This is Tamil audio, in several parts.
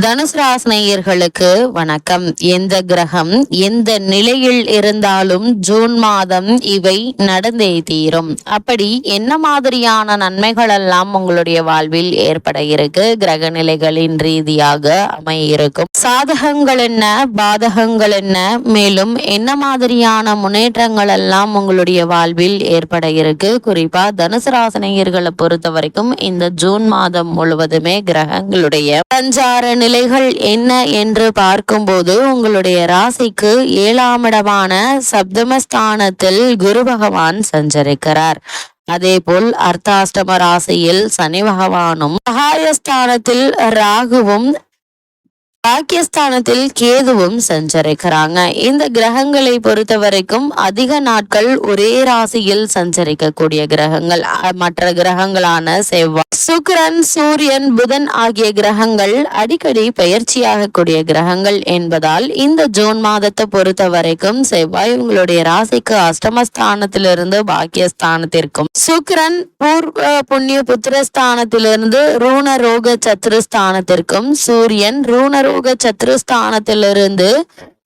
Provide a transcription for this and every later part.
தனுசு ராசினியர்களுக்கு வணக்கம். எந்த கிரகம் எந்த நிலையில் இருந்தாலும் ஜூன் மாதம் இவை நடந்தே தீரும். அப்படி என்ன மாதிரியான நன்மைகள் எல்லாம் உங்களுடைய வாழ்வில் ஏற்பட இருக்கு? கிரக நிலைகளின் ரீதியாக அமைய இருக்கும் சாதகங்கள் என்ன? பாதகங்கள் என்ன? மேலும் என்ன மாதிரியான முன்னேற்றங்கள் எல்லாம் உங்களுடைய வாழ்வில் ஏற்பட இருக்கு? குறிப்பா தனுசு ராசினியர்களை பொறுத்த வரைக்கும் இந்த ஜூன் மாதம் முழுவதுமே கிரகங்களுடைய சஞ்சார நிலைகள் என்ன என்று பார்க்கும்போது உங்களுடைய ராசிக்கு ஏழாம் இடமான சப்தமஸ்தானத்தில் குரு பகவான் சஞ்சரிக்கிறார். அதேபோல் அர்த்தாஷ்டம ராசியில் சனி பகவானும் சகாயஸ்தானத்தில் ராகுவும் பாக்கியஸ்தானத்தில் கேதுவும் சஞ்சரிக்கிறாங்க. இந்த கிரகங்களை பொறுத்த வரைக்கும் அதிக நாட்கள் ஒரே ராசியில் சஞ்சரிக்கக்கூடிய கிரகங்கள். மற்ற கிரகங்களான செவ்வாய் சுக்கிரன் சூரியன் புதன் ஆகிய கிரகங்கள் அடிக்கடி பயிற்சியாகக்கூடிய கிரகங்கள் என்பதால் இந்த ஜூன் மாதத்தை பொறுத்த வரைக்கும் செவ்வாய் உங்களுடைய ராசிக்கு அஷ்டமஸ்தானத்திலிருந்து பாக்கியஸ்தானத்திற்கும். சுக்கிரன் பூர்வ புண்ணிய புத்திரஸ்தானத்திலிருந்து ரூண ரோக சத்துருஸ்தானத்திற்கும் சூரியன் யோக சத்ருஸ்தானத்திலிருந்து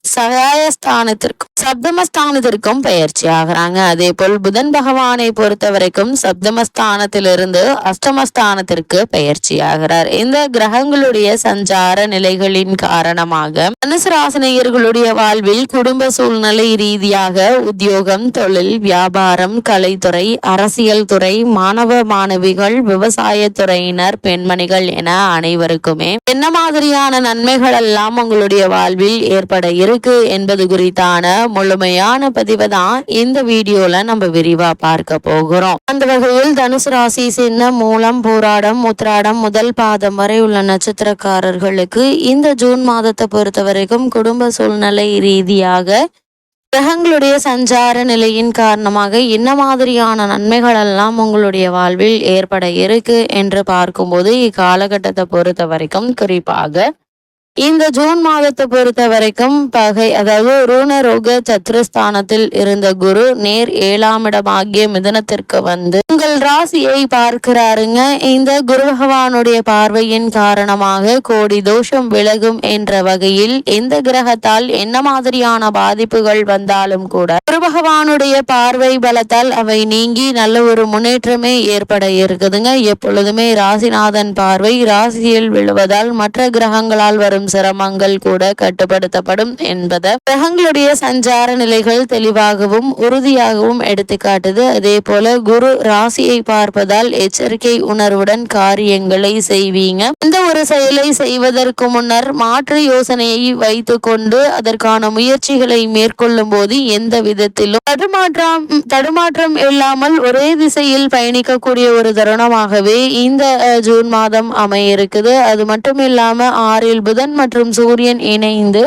சகாயஸ்தானத்திற்கும் சப்தமஸ்தானத்திற்கும் பயிற்சி ஆகிறாங்க அதே போல் புதன் பகவானை பொறுத்த வரைக்கும் சப்தமஸ்தானத்திலிருந்து அஷ்டமஸ்தானத்திற்கு பயிற்சி ஆகிறார் இந்த கிரகங்களுடைய சஞ்சார நிலைகளின் காரணமாக தனுசு ராசினியர்களுடைய வாழ்வில் குடும்ப சூழ்நிலை ரீதியாக உத்தியோகம் தொழில் வியாபாரம் கலைத்துறை அரசியல் துறை மாணவ மாணவிகள் விவசாய துறையினர் பெண்மணிகள் என அனைவருக்குமே என்ன மாதிரியான நன்மைகள் எல்லாம் உங்களுடைய வாழ்வில் ஏற்பட இரு இருக்கு என்பது குறித்தான முழுமையான பதிவை தான் இந்த வீடியோல நம்ம விரிவா பார்க்க போகிறோம். அந்த வகையில் தனுசு ராசி சின்ன மூலம் போராடம் உத்திராடம் முதல் பாதம் வரை உள்ள நட்சத்திரக்காரர்களுக்கு இந்த ஜூன் மாதத்தை பொறுத்த வரைக்கும் குடும்ப சூழ்நிலை ரீதியாக கிரகங்களுடைய சஞ்சார நிலையின் காரணமாக என்ன மாதிரியான நன்மைகள் எல்லாம் உங்களுடைய வாழ்வில் ஏற்பட இருக்கு என்று பார்க்கும்போது இக்காலகட்டத்தை பொறுத்த வரைக்கும் குறிப்பாக இந்த ஜூன் மாதத்தை பொறுத்த வரைக்கும் பகை அதாவது ருணரோக சத்ருஸ்தானத்தில் இருந்த குரு நேர் ஏழாம் இடமாகிய மிதனத்திற்கு வந்து உங்கள் ராசியை பார்க்கிறாருங்க. இந்த குரு பகவானுடைய பார்வையின் காரணமாக கோடி தோஷம் விலகும் என்ற வகையில் எந்த கிரகத்தால் என்ன மாதிரியான பாதிப்புகள் வந்தாலும் கூட குரு பகவானுடைய பார்வை பலத்தால் அவை நீங்கி நல்ல ஒரு முன்னேற்றமே ஏற்பட இருக்குதுங்க. எப்பொழுதுமே ராசிநாதன் பார்வை ராசியில் விழுவதால் மற்ற கிரகங்களால் வரும் சிரமங்கள் கூட கட்டுப்படுத்தப்படும் என்பதை கிரகங்களுடைய சஞ்சார நிலைகள் தெளிவாகவும் உறுதியாகவும் எடுத்துக்காட்டுது. அதே போல குரு ராசியை பார்ப்பதால் எச்சரிக்கை உணர்வுடன் காரியங்களை செய்வீங்க. இந்த ஒரு செயலை செய்வதற்கு முன்னர் மாற்று யோசனையை வைத்துக்கொண்டு அதற்கான முயற்சிகளை மேற்கொள்ளும் போது எந்த விதத்திலும் தடுமாற்றம் தடுமாற்றம் இல்லாமல் ஒரே திசையில் பயணிக்கக்கூடிய ஒரு தருணமாகவே இந்த ஜூன் மாதம் அமைய இருக்குது அது மட்டும் இல்லாம ஆறில் புதன் மற்றும் சூரியன் இணைந்து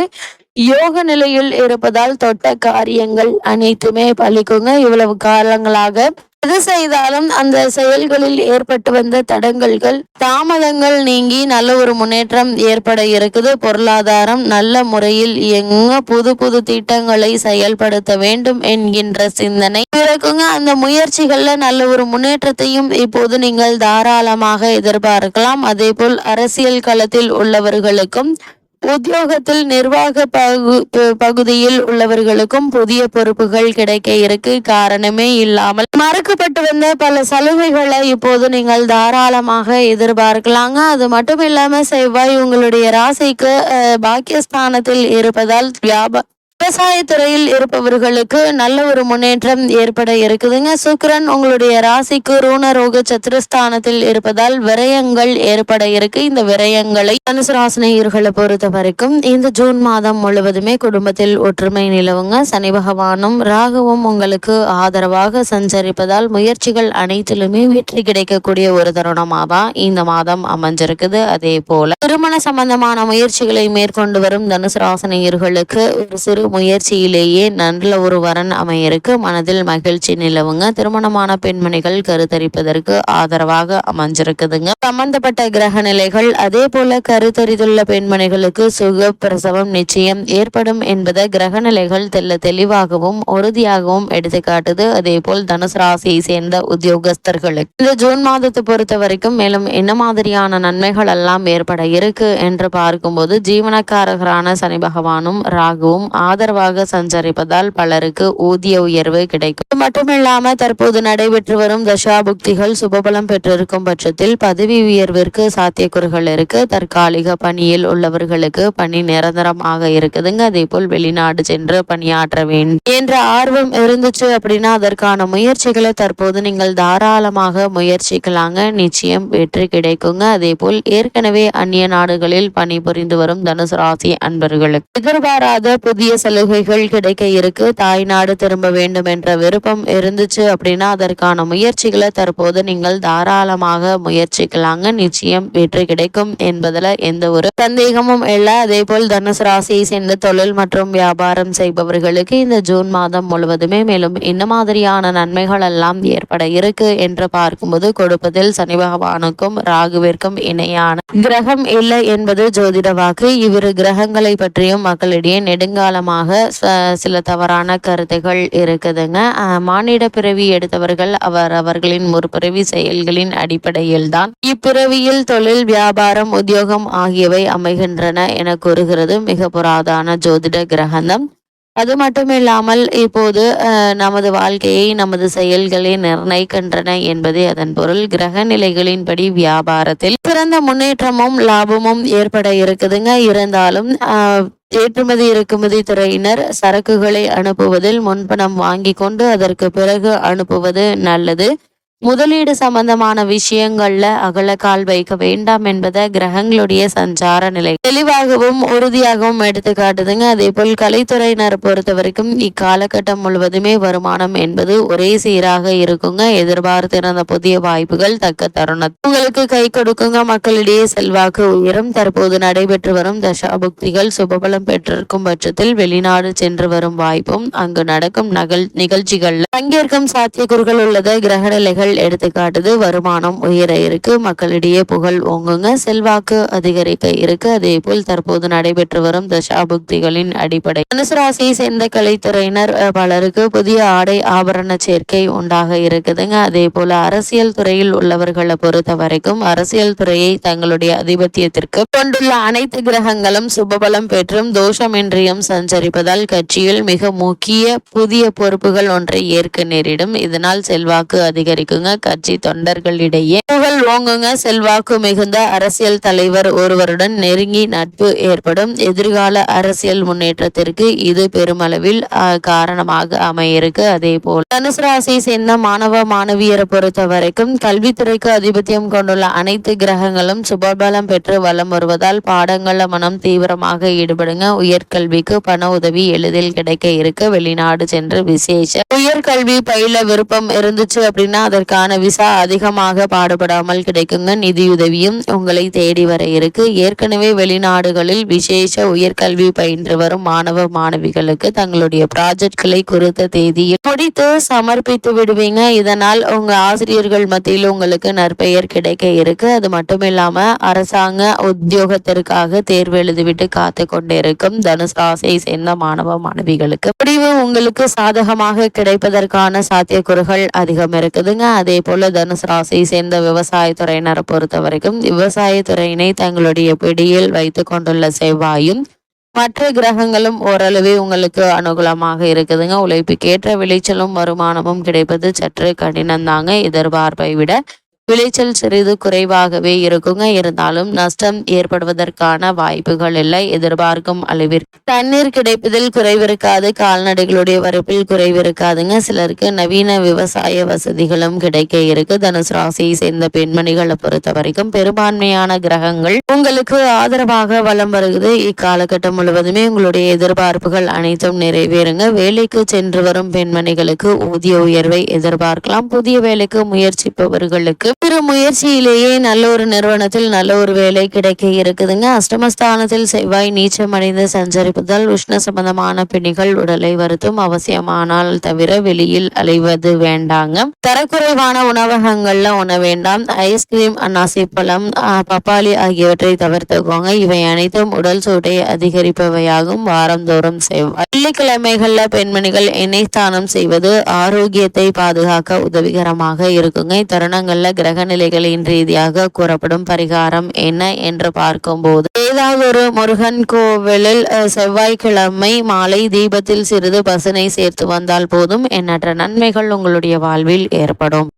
யோக நிலையில் இருப்பதால் தொட்ட காரியங்கள் அனைத்துமே பலிக்குங்க இவ்வளவு காலங்களாக எது செய்தாலும் அந்த செயல்களில் ஏற்பட்டு வந்த தடங்கல்கள் தாமதங்கள் நீங்கி நல்ல ஒரு முன்னேற்றம் ஏற்பட இருக்குது. பொருளாதாரம் நல்ல முறையில் எங்க புது புது திட்டங்களை செயல்படுத்த வேண்டும் என்கின்ற சிந்தனை பிறகுங்க அந்த முயற்சிகள்ல நல்ல ஒரு முன்னேற்றத்தையும் இப்போது நீங்கள் தாராளமாக எதிர்பார்க்கலாம். அதே போல் அரசியல் களத்தில் உள்ளவர்களுக்கும் உத்தியோகத்தில் நிர்வாக பகு பகுதியில் உள்ளவர்களுக்கும் புதிய பொறுப்புகள் கிடைக்க இருக்கு. காரணமே இல்லாமல் மறக்கப்பட்டு வந்த பல சலுகைகளை இப்போது நீங்கள் தாராளமாக எதிர்பார்க்கலாங்க. அது மட்டும் இல்லாம செவ்வாய் உங்களுடைய ராசிக்கு பாக்கியஸ்தானத்தில் இருப்பதால் வியாப விவசாயத்துறையில் இருப்பவர்களுக்கு நல்ல ஒரு முன்னேற்றம் ஏற்பட இருக்குதுங்க. சுக்கரன் உங்களுடைய ராசிக்கு ரூணரோக சத்துருஸ்தானத்தில் இருப்பதால் விரயங்கள் ஏற்பட இருக்கு. இந்த விரயங்களை தனுசு பொறுத்த வரைக்கும் இந்த ஜூன் மாதம் முழுவதுமே குடும்பத்தில் ஒற்றுமை நிலவுங்க. சனி பகவானும் ராகுவும் உங்களுக்கு ஆதரவாக சஞ்சரிப்பதால் முயற்சிகள் அனைத்திலுமே வெற்றி கிடைக்கக்கூடிய ஒரு தருணமாக தான் இந்த மாதம் அமைஞ்சிருக்குது. அதே போல திருமண சம்பந்தமான முயற்சிகளை மேற்கொண்டு வரும் தனுசுராசினியர்களுக்கு ஒரு சிறு முயற்சியிலேயே நல்ல ஒரு வரன் அமையருக்கு மனதில் மகிழ்ச்சி நிலவுங்க. திருமணமான பெண்மணிகள் கருத்தரிப்பதற்கு ஆதரவாக அமைஞ்சிருக்குதுங்க. சம்பந்தப்பட்ட கிரக நிலைகள் அதே போல கருத்தரித்துள்ள பெண்மணிகளுக்கு சுக பிரசவம் நிச்சயம் ஏற்படும் என்பதை கிரக நிலைகள் தெல்ல தெளிவாகவும் உறுதியாகவும் எடுத்துக்காட்டுது. அதே போல் தனுசு ராசியை சேர்ந்த உத்தியோகஸ்தர்களுக்கு. இந்த ஜூன் மாதத்தை பொறுத்த வரைக்கும் மேலும் என்ன மாதிரியான நன்மைகள் எல்லாம் ஏற்பட இருக்கு என்று பார்க்கும்போது ஜீவனக்காரகரான சனி பகவானும் ராகுவும் ஆதரவாக சஞ்சரிப்பதால் பலருக்கு ஊதிய உயர்வு கிடைக்கும். இது மட்டுமில்லாம தற்போது நடைபெற்று வரும் தசாபுக்திகள் சுபபலம் பெற்றிருக்கும் பட்சத்தில் பதவி உயர்விற்கு சாத்தியக்கூறுகள் இருக்கு. தற்காலிக பணியில் உள்ளவர்களுக்கு பணி நிரந்தரமாக இருக்குதுங்க. அதே போல் வெளிநாடு சென்று பணியாற்ற வேண்டும் என்ற ஆர்வம் இருந்துச்சு அப்படின்னா அதற்கான முயற்சிகளை தற்போது நீங்கள் தாராளமாக முயற்சிக்கலாங்க. நிச்சயம் வெற்றி கிடைக்குங்க. அதே போல் ஏற்கனவே அந்நிய நாடுகளில் பணிபுரிந்து வரும் தனுசு ராசி அன்பர்களுக்கு. எதிர்பாராத புதிய சலுகைகள் கிடைக்க இருக்கு. தாய்நாடு திரும்ப வேண்டும் என்ற விருப்பம் இருந்துச்சு அப்படின்னா அதற்கான முயற்சிகளை தற்போது நீங்கள் தாராளமாக முயற்சிக்கலாங்க. நிச்சயம் வெற்றி கிடைக்கும் என்பதுல எந்த ஒரு சந்தேகமும் இல்லை. அதே போல் தனுசு ராசியை சேர்ந்த தொழில் மற்றும் வியாபாரம் செய்பவர்களுக்கு இந்த ஜூன் மாதம் முழுவதுமே மேலும் என்ன மாதிரியான நன்மைகள் எல்லாம் ஏற்பட இருக்கு என்று பார்க்கும்போது கொடுப்பதில் சனி பகவானுக்கும் ராகுவிற்கும் இணையான கிரகம் இல்லை என்பது ஜோதிட வாக்கு. இவ்விரு கிரகங்களை பற்றியும் மக்களிடையே நெடுங்காலமாக சில தவறான கருத்துகள் இருக்குதுங்க. மானிட பிறவி எடுத்தவர்கள் அவர் அவர்களின் முற்பிறவி செயல்களின் அடிப்படையில் தான் இப்பிறவியில் தொழில் வியாபாரம் உத்தியோகம் ஆகியவை அமைகின்றன என கூறுகிறது. மிக புராதான ஜோதிட கிரகந்தம். அது மட்டும் இல்லாமல் இப்போது நமது வாழ்க்கையை நமது செயல்களை நிர்ணயிக்கின்றன என்பதே அதன் பொருள். கிரக நிலைகளின்படி வியாபாரத்தில் சிறந்த முன்னேற்றமும் லாபமும் ஏற்பட இருக்குதுங்க. இருந்தாலும் ஏற்றுமதி இறக்குமதி துறையினர் சரக்குகளை அனுப்புவதில் முன்பணம் வாங்கி கொண்டு அதற்கு பிறகு அனுப்புவது நல்லது. முதலீடு சம்பந்தமான விஷயங்கள்ல அகலக்கால் வைக்க வேண்டாம் என்பதை கிரகங்களுடைய சஞ்சார நிலை. தெளிவாகவும் உறுதியாகவும் எடுத்து காட்டுதுங்க. அதே போல் கலைத்துறையினர் பொறுத்த வரைக்கும் இக்காலகட்டம் முழுவதுமே வருமானம் என்பது ஒரே சீராக இருக்குங்க. எதிர்பார்த்திருந்த புதிய வாய்ப்புகள் தக்க தருணம். உங்களுக்கு கை கொடுக்குங்க. மக்களிடையே செல்வாக்கு உயரும். தற்போது நடைபெற்று வரும் தசாபுக்திகள் சுபபலம் பெற்றிருக்கும் பட்சத்தில் வெளிநாடு சென்று வரும் வாய்ப்பும் அங்கு நடக்கும் நகல் நிகழ்ச்சிகள் பங்கேற்கும் சாத்தியக்கூறுகள் உள்ளது. கிரக நிலைகள் புகழ் எடுத்துக்காட்டுது. வருமானம் உயர இருக்கு. மக்களிடையே புகழ் ஓங்குங்க. செல்வாக்கு அதிகரிக்க இருக்கு. அதே போல் தற்போது நடைபெற்று வரும் தசாபுக்திகளின் அடிப்படை. மனுசராசியை சேர்ந்த கலைத்துறையினர் பலருக்கு புதிய ஆடை ஆபரண சேர்க்கை உண்டாக இருக்குதுங்க. அதே போல அரசியல் துறையில் உள்ளவர்களை பொறுத்த வரைக்கும் அரசியல் துறையை தங்களுடைய அதிபத்தியத்திற்கு கொண்டுள்ள அனைத்து கிரகங்களும் சுபபலம் பெற்றும் தோஷமின்றியும் சஞ்சரிப்பதால் கட்சியில் மிக முக்கிய புதிய பொறுப்புகள் ஒன்றை ஏற்க நேரிடும். இதனால் செல்வாக்கு அதிகரிக்கும். இருக்குங்க கட்சி தொண்டர்களிடையே புகழ் ஓங்குங்க. செல்வாக்கு மிகுந்த அரசியல் தலைவர் ஒருவருடன் நெருங்கி நட்பு ஏற்படும். எதிர்கால அரசியல் முன்னேற்றத்திற்கு இது பெருமளவில் காரணமாக அமையிருக்கு. அதே போல் தனுசு சேர்ந்த மாணவ மாணவியரை பொறுத்த வரைக்கும் கல்வித்துறைக்கு அதிபத்தியம் கொண்டுள்ள அனைத்து கிரகங்களும் சுபபலம் பெற்று வலம் வருவதால் பாடங்கள மனம் தீவிரமாக ஈடுபடுங்க. உயர்கல்விக்கு பண உதவி எளிதில் கிடைக்க இருக்கு. வெளிநாடு சென்று விசேஷ உயர்கல்வி பயில விருப்பம் இருந்துச்சு அப்படின்னா அதற்கு இதற்கான விசா அதிகமாக பாடுபடாமல் கிடைக்குங்க. நிதியுதவியும் உங்களை தேடி வர இருக்கு. ஏற்கனவே வெளிநாடுகளில் விசேஷ உயர்கல்வி பயின்று வரும் மாணவ மாணவிகளுக்கு தங்களுடைய ப்ராஜெக்ட்களை குறித்த தேதியில் முடித்து சமர்ப்பித்து விடுவீங்க. இதனால் உங்க ஆசிரியர்கள் மத்தியில் உங்களுக்கு நற்பெயர் கிடைக்க இருக்கு. அது மட்டும் இல்லாம அரசாங்க உத்தியோகத்திற்காக தேர்வு எழுதிவிட்டு காத்து கொண்டிருக்கும் தனுசு ராசியை சேர்ந்த மாணவ மாணவிகளுக்கு முடிவு உங்களுக்கு சாதகமாக கிடைப்பதற்கான சாத்தியக்கூறுகள் அதிகம் இருக்குதுங்க. அதே போல தனுசு ராசியை சேர்ந்த விவசாயத்துறையினரை பொறுத்த வரைக்கும் விவசாயத்துறையினை தங்களுடைய பிடியில் வைத்து கொண்டுள்ள செவ்வாயும் மற்ற கிரகங்களும் ஓரளவே உங்களுக்கு அனுகூலமாக இருக்குதுங்க. உழைப்புக்கேற்ற விளைச்சலும் வருமானமும் கிடைப்பது சற்று கடினம் தாங்க எதிர்பார்ப்பை விட விளைச்சல் சிறிது குறைவாகவே இருக்குங்க. இருந்தாலும் நஷ்டம் ஏற்படுவதற்கான வாய்ப்புகள் இல்லை. எதிர்பார்க்கும் அளவிற்கு தண்ணீர் கிடைப்பதில் குறைவிருக்காது. கால்நடைகளுடைய வரப்பில் குறைவிருக்காதுங்க. சிலருக்கு நவீன விவசாய வசதிகளும் கிடைக்க இருக்கு. தனுசு ராசியை சேர்ந்த பெண்மணிகளை பொறுத்த வரைக்கும் பெரும்பான்மையான கிரகங்கள் உங்களுக்கு ஆதரவாக வலம் வருகிறது இக்காலகட்டம் முழுவதுமே உங்களுடைய எதிர்பார்ப்புகள் அனைத்தும் நிறைவேறுங்க. வேலைக்கு சென்று வரும் பெண்மணிகளுக்கு ஊதிய உயர்வை எதிர்பார்க்கலாம். புதிய வேலைக்கு முயற்சிப்பவர்களுக்கு சிறு முயற்சியிலேயே நல்ல ஒரு நிறுவனத்தில் நல்ல ஒரு வேலை கிடைக்க இருக்குதுங்க. அஷ்டமஸ்தானத்தில் செவ்வாய் நீச்சமடைந்து சஞ்சரிப்பதால் உஷ்ண சம்பந்தமான பிணிகள் உடலை வருத்தும் அவசியமானால் தவிர வெளியில் அலைவது வேண்டாங்க. தரக்குறைவான உணவகங்கள்ல உண வேண்டாம். ஐஸ்கிரீம் அன்னாசி பழம் ஆஹ், பப்பாளி ஆகியவற்றை தவிர்த்துக்கோங்க. இவை அனைத்தும் உடல் சூட்டை அதிகரிப்பவையாகும். வாரந்தோறும் செவ்வாய். வெள்ளிக்கிழமைகள்ல பெண்மணிகள் எண்ணெய் ஸ்தானம் செய்வது ஆரோக்கியத்தை பாதுகாக்க உதவிகரமாக இருக்குங்க. இத்தருணங்கள்ல கிர நிலைகளின் ரீதியாக கூறப்படும் பரிகாரம் என்ன என்று பார்க்கும்போது ஏதாவது ஒரு முருகன் கோவிலில் செவ்வாய்க்கிழமை மாலை தீபத்தில் சிறிது பசுனை சேர்த்து வந்தால் போதும். எண்ணற்ற நன்மைகள் உங்களுடைய வாழ்வில் ஏற்படும்.